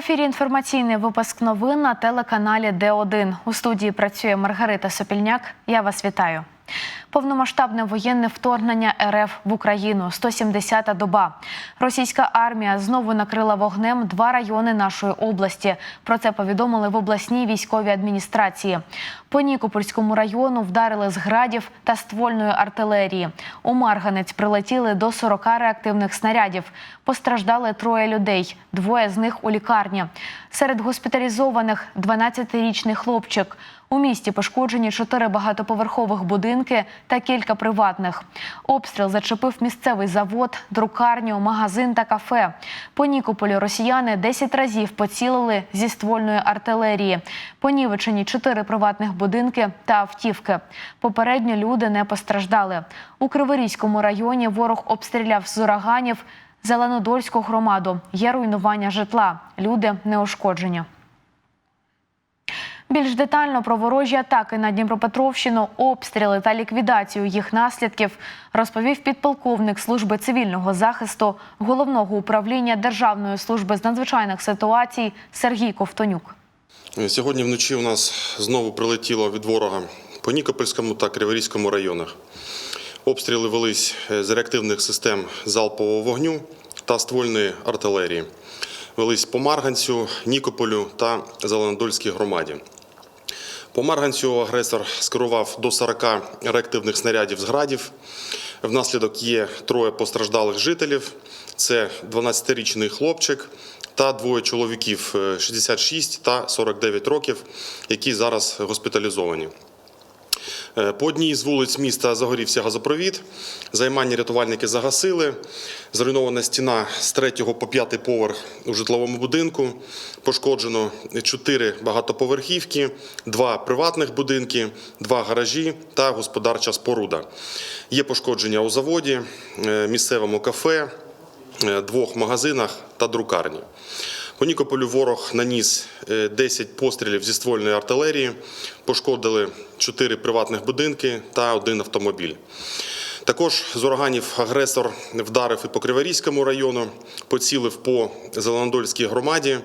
Ефірі інформаційний випуск новин на телеканалі Д1. У студії працює Маргарита Сопільняк. Я вас вітаю. Повномасштабне воєнне вторгнення РФ в Україну 170-та доба. Російська армія знову накрила вогнем два райони нашої області. Про це повідомили в обласній військовій адміністрації. По Нікопольському району вдарили з градів та ствольної артилерії. У Марганець прилетіли до 40 реактивних снарядів. Постраждали троє людей. Двоє з них у лікарні. Серед госпіталізованих 12-річний хлопчик. У місті пошкоджені чотири багатоповерхових будинки та кілька приватних. Обстріл зачепив місцевий завод, друкарню, магазин та кафе. По Нікополі росіяни 10 разів поцілили зі ствольної артилерії. Понівечені чотири приватних будинки та автівки. Попередньо люди не постраждали. У Криворізькому районі ворог обстріляв з ураганів Зеленодольську громаду. Є руйнування житла. Люди не ушкоджені. Більш детально про ворожі атаки на Дніпропетровщину, обстріли та ліквідацію їх наслідків розповів підполковник служби цивільного захисту головного управління Державної служби з надзвичайних ситуацій Сергій Ковтонюк. Сьогодні вночі у нас знову прилетіло від ворога по Нікопольському та Криворізькому районах. Обстріли велись е, з реактивних систем залпового вогню та ствольної артилерії. Велись по Марганцю, Нікополю та Зеленодольській громаді. По Марганцю агресор скерував до 40 реактивних снарядів з градів. Внаслідок є троє постраждалих жителів. Це 12-річний хлопчик та двоє чоловіків е, 66 та 49 років, які зараз госпіталізовані. Е, По одній з вулиць міста загорівся газопровід. Займання рятувальники загасили. Зруйнована стіна з 3 по 5 поверх у житловому будинку. Пошкоджено 4 багатоповерхівки, 2 приватних будинки, 2 гаражі та господарча споруда. Є пошкодження у заводі, е, місцевому кафе, е, двох магазинах та друкарні. По Нікополю ворог наніс е, 10 пострілів зі ствольної артилерії, пошкодили 4 приватних будинки та один автомобіль. Також з ураганів агресор вдарив і по Криворізькому району, поцілив по Зеленодольській громаді.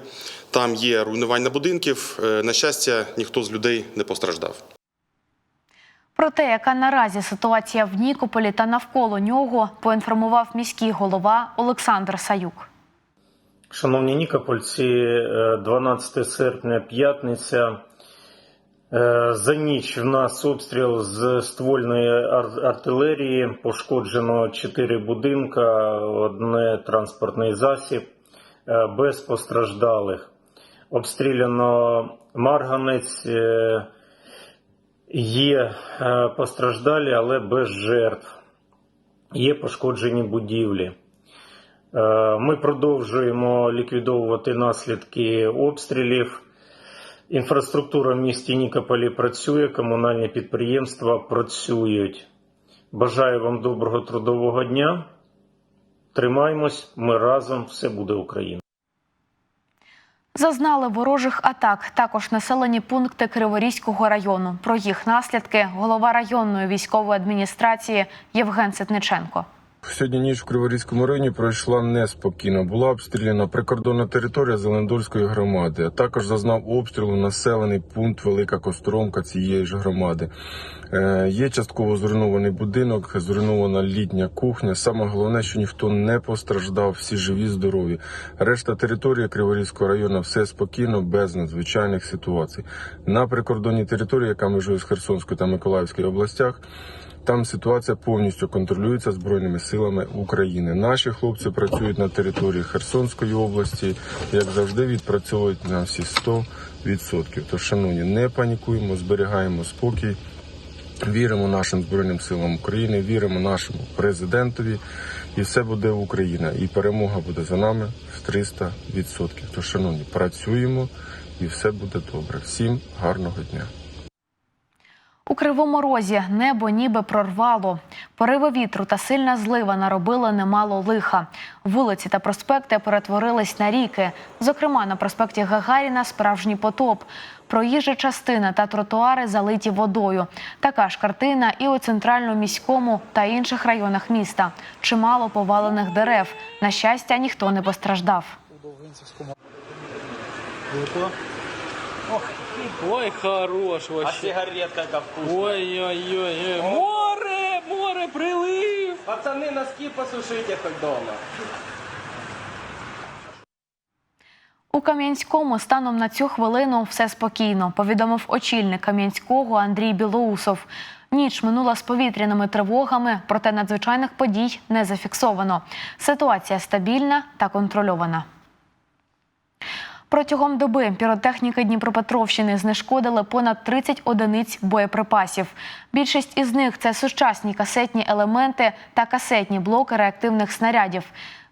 Там є руйнування будинків. Е, На щастя, ніхто з людей не постраждав. Про те, яка наразі ситуація в Нікополі та навколо нього, поінформував міський голова Олександр Саюк. Шановні нікопольці, е, 12 серпня, п'ятниця. Е, За ніч в нас обстріл з ствольної артилерії. Пошкоджено 4 будинка, одне транспортний засіб е, без постраждалих. Обстріляно Марганець. е, Є е, постраждалі, але без жертв. Є пошкоджені будівлі. Е, Ми продовжуємо ліквідовувати наслідки обстрілів. Інфраструктура в місті Нікополі працює, комунальні підприємства працюють. Бажаю вам доброго трудового дня. Тримаймось, ми разом, все буде Україна. Зазнали ворожих атак також населені пункти Криворізького району. Про їх наслідки голова районної військової адміністрації Євген Ситниченко. Сьогодні ніч в Криворізькому районі пройшла неспокійно. Була обстріляна прикордонна територія Зелендольської громади. А також зазнав обстрілу населений пункт Велика Костромка цієї ж громади. Е, є частково зруйнований будинок, зруйнована літня кухня. Саме головне, що ніхто не постраждав, всі живі, здорові. Решта території Криворізького району все спокійно, без надзвичайних ситуацій. На прикордонній території, яка межує з Херсонською та Миколаївською областях. Там ситуація повністю контролюється збройними силами України. Наші хлопці працюють на території Херсонської області, як завжди, відпрацьовують на всі 100%. Тож, шановні, не панікуємо, зберігаємо спокій. Віримо нашим збройним силам України, віримо нашому президентові, і все буде Україна. І перемога буде за нами в 300%. Тож, шановні, працюємо і все буде добре. Всім гарного дня. У кривому розі небо ніби прорвало. Пориви вітру та сильна злива наробили немало лиха. Вулиці та проспекти перетворились на ріки. Зокрема, на проспекті Гагаріна справжній потоп. Проїжджа частина та тротуари залиті водою. Така ж картина і у центральному міському та інших районах міста. Чимало повалених дерев. На щастя, ніхто не постраждав. Ой, хорош А вообще. сигаретка как вкусно. Ой-ой-ой. Море, море, прилив. Пацаны, носки посушите хоть дома. У Кам'янському станом на цю хвилину все спокійно, повідомив очільник Кам'янського Андрій Білоусов. Ніч минула з повітряними тривогами, проте надзвичайних подій не зафіксовано. Ситуація стабільна та контрольована. Протягом доби піротехніки Дніпропетровщини знешкодили понад 30 одиниць боєприпасів. Більшість із них це сучасні касетні елементи та касетні блоки реактивних снарядів.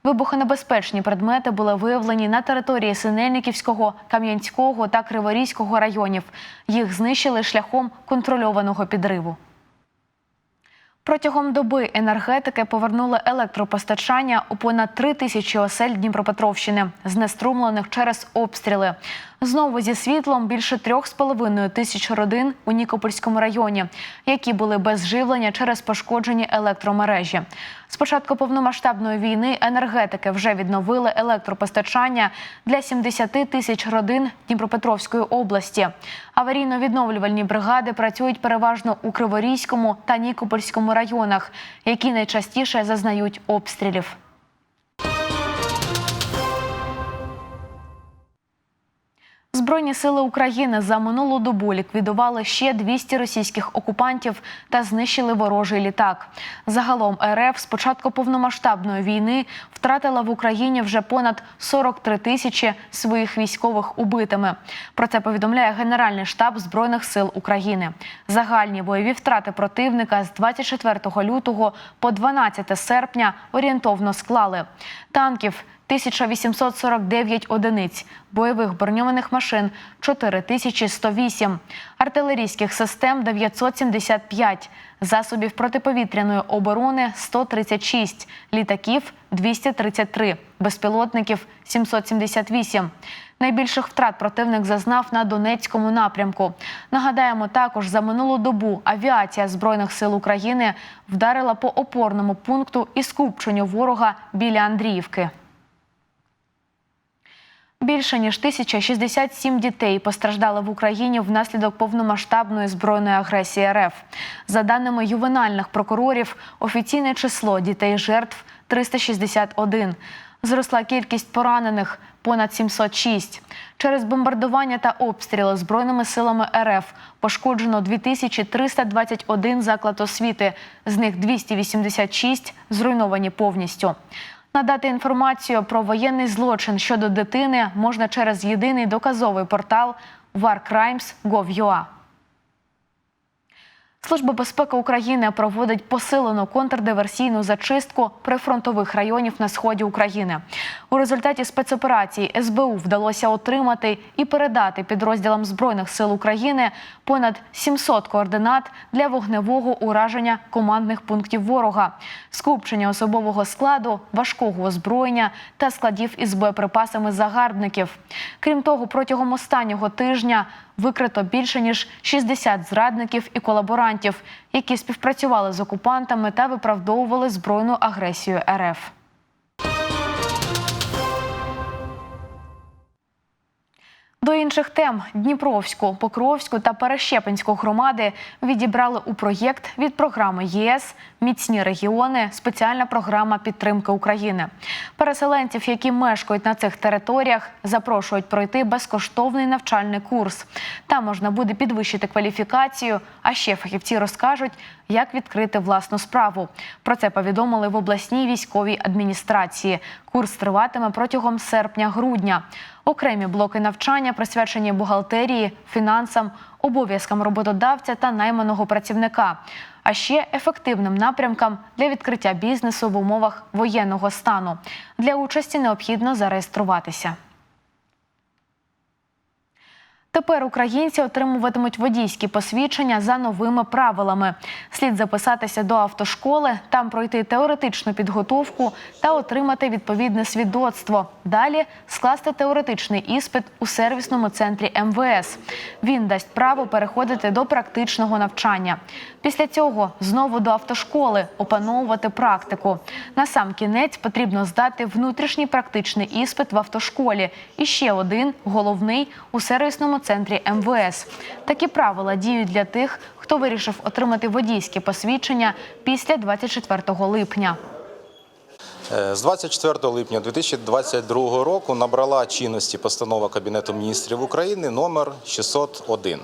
Вибухонебезпечні предмети були виявлені на території Синельниківського, Кам'янського та Криворізького районів. Їх знищили шляхом контрольованого підриву. Протягом доби енергетики повернули електропостачання у понад три тисячі осель Дніпропетровщини, знеструмлених через обстріли. Знову зі світлом більше трьох з половиною тисяч родин у Нікопольському районі, які були без живлення через пошкоджені електромережі. З початку повномасштабної війни енергетики вже відновили електропостачання для 70 тисяч родин Дніпропетровської області. Аварійно-відновлювальні бригади працюють переважно у Криворізькому та Нікопольському районах, які найчастіше зазнають обстрілів. Збройні сили України за минулу добу ліквідували ще 200 російських окупантів та знищили ворожий літак. Загалом РФ з початку повномасштабної війни втратила в Україні вже понад 43 тисячі своїх військових убитими. Про це повідомляє Генеральний штаб Збройних сил України. Загальні бойові втрати противника з 24 лютого по 12 серпня орієнтовно склали танків. 1849 одиниць, бойових броньованих машин 4108, артилерійських систем 975, засобів протиповітряної оборони 136, літаків 233, безпілотників 778. Найбільших втрат противник зазнав на Донецькому напрямку. Нагадаємо, також за минулу добу авіація Збройних сил України вдарила по опорному пункту і скупченню ворога біля Андріївки. Більше ніж 1067 дітей постраждали в Україні внаслідок повномасштабної збройної агресії РФ. За даними ювенальних прокурорів, офіційне число дітей жертв 361. Зросла кількість поранених понад 706. Через бомбардування та обстріли збройними силами РФ пошкоджено 2321 заклад освіти, з них 286 зруйновані повністю. Надати інформацію про воєнний злочин щодо дитини можна через єдиний доказовий портал warcrimes.gov.ua. Служба безпеки України проводить посилену контрдиверсійну зачистку прифронтових районів на сході України. У результаті спецоперації СБУ вдалося отримати і передати підрозділам збройних сил України понад 700 координат для вогневого ураження командних пунктів ворога, скупчення особового складу, важкого озброєння та складів із боєприпасами загарбників. Крім того, протягом останнього тижня викрито більше ніж 60 зрадників і колаборантів, які співпрацювали з окупантами та виправдовували збройну агресію РФ. До інших тем Дніпровську, Покровську та Перещепинську громади відібрали у проєкт від програми ЄС Міцні регіони. Спеціальна програма підтримки України. Переселенців, які мешкають на цих територіях, запрошують пройти безкоштовний навчальний курс. Там можна буде підвищити кваліфікацію. А ще фахівці розкажуть, як відкрити власну справу. Про це повідомили в обласній військовій адміністрації. Курс триватиме протягом серпня-грудня. Окремі блоки навчання присвячені бухгалтерії, фінансам, обов'язкам роботодавця та найманого працівника, а ще ефективним напрямкам для відкриття бізнесу в умовах воєнного стану. Для участі необхідно зареєструватися. Тепер українці отримуватимуть водійські посвідчення за новими правилами. Слід записатися до автошколи, там пройти теоретичну підготовку та отримати відповідне свідоцтво. Далі скласти теоретичний іспит у сервісному центрі МВС. Він дасть право переходити до практичного навчання. Після цього знову до автошколи опановувати практику. На сам кінець потрібно здати внутрішній практичний іспит в автошколі і ще один головний у сервісному центрі МВС. Такі правила діють для тих, хто вирішив отримати водійське посвідчення після 24 липня. Е, З 24 липня 2022 року набрала чинності постанова Кабінету міністрів України номер 601, е,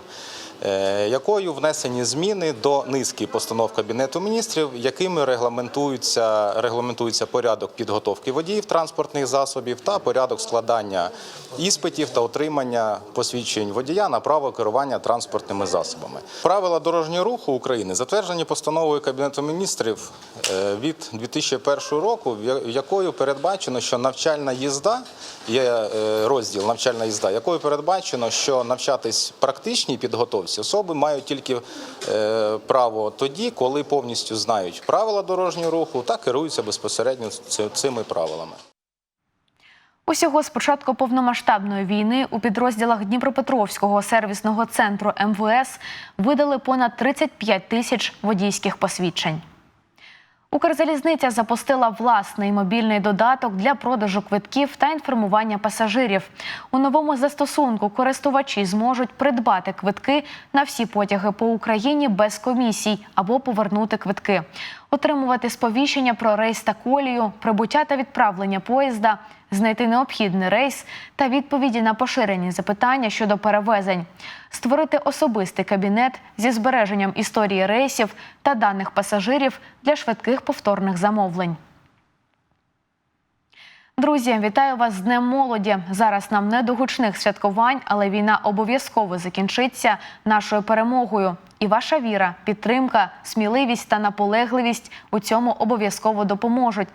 якою внесені зміни до низки постанов Кабінету міністрів, якими регламентується, регламентується порядок підготовки водіїв транспортних засобів та порядок складання іспитів та отримання посвідчень водія на право керування транспортними засобами. Правила дорожнього руху України затверджені постановою Кабінету міністрів е, від 2001 року, якою передбачено, що навчальна їзда є е, розділ навчальна їзда, якою передбачено, що навчатись практичній підготовці особи мають тільки е, право тоді, коли повністю знають правила дорожнього руху та керуються безпосередньо цими правилами. Усього з початку повномасштабної війни у підрозділах Дніпропетровського сервісного центру МВС видали понад 35 тисяч водійських посвідчень. Укрзалізниця запустила власний мобільний додаток для продажу квитків та інформування пасажирів. У новому застосунку користувачі зможуть придбати квитки на всі потяги по Україні без комісій або повернути квитки, отримувати сповіщення про рейс та колію, прибуття та відправлення поїзда, знайти необхідний рейс та відповіді на поширені запитання щодо перевезень, створити особистий кабінет зі збереженням історії рейсів та даних пасажирів для швидких повторних замовлень. Друзі, вітаю вас з Днем молоді. Зараз нам не до гучних святкувань, але війна обов'язково закінчиться нашою перемогою. І ваша віра, підтримка, сміливість та наполегливість у цьому обов'язково допоможуть.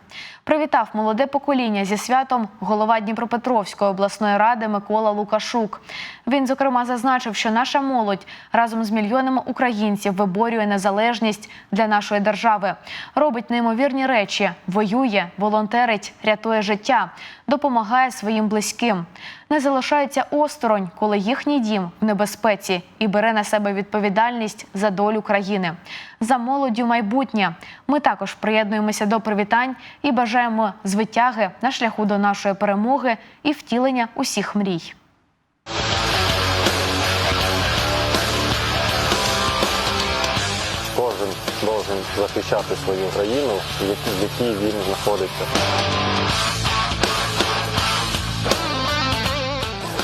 Привітав молоде покоління зі святом голова Дніпропетровської обласної ради Микола Лукашук. Він зокрема зазначив, що наша молодь разом з мільйонами українців виборює незалежність для нашої держави, робить неймовірні речі, воює, волонтерить, рятує життя, допомагає своїм близьким. Не залишається осторонь, коли їхній дім в небезпеці і бере на себе відповідальність за долю країни. За молоддю майбутнє. Ми також приєднуємося до привітань і бажаємо звитяги на шляху до нашої перемоги і втілення усіх мрій. Кожен должен захищати свою країну, в якій- він знаходиться.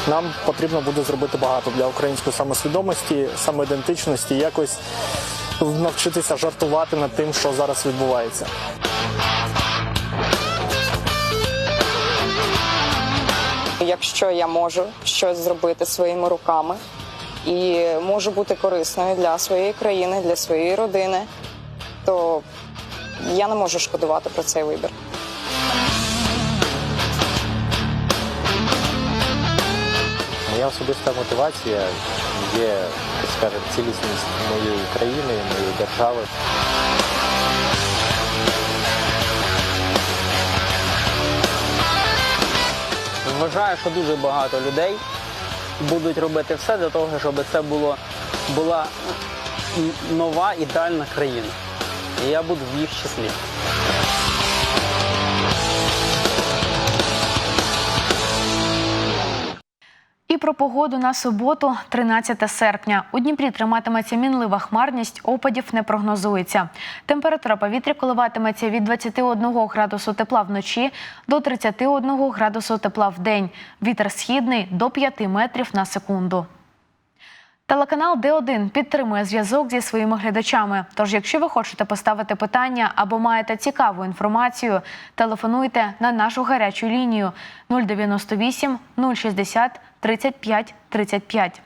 Нам потрібно буде зробити багато для української самосвідомості, самоідентичності, якось навчитися жартувати над тим, що зараз відбувається. Якщо я можу щось зробити своїми руками і можу бути корисною для своєї країни, для своєї родини, то я не можу шкодувати про цей вибір. Особиста мотивація є, скажімо, цілісність моєї країни, моєї держави. Вважаю, що дуже багато людей будуть робити все для того, щоб це було, була нова ідеальна країна. І я буду в їх числі. Про погоду на суботу, 13 серпня. У Дніпрі триматиметься мінлива хмарність, опадів не прогнозується. Температура повітря коливатиметься від 21 градусу тепла вночі до 31 градусу тепла в день. Вітер східний до 5 метрів на секунду. Телеканал Д1 підтримує зв'язок зі своїми глядачами. Тож, якщо ви хочете поставити питання або маєте цікаву інформацію, телефонуйте на нашу гарячу лінію 098 060 35 35.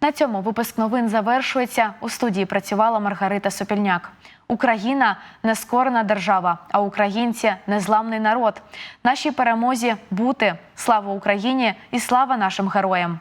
На цьому випуск новин завершується. У студії працювала Маргарита Сопільняк. Україна нескорена держава, а українці незламний народ. Нашій перемозі бути. Слава Україні і слава нашим героям!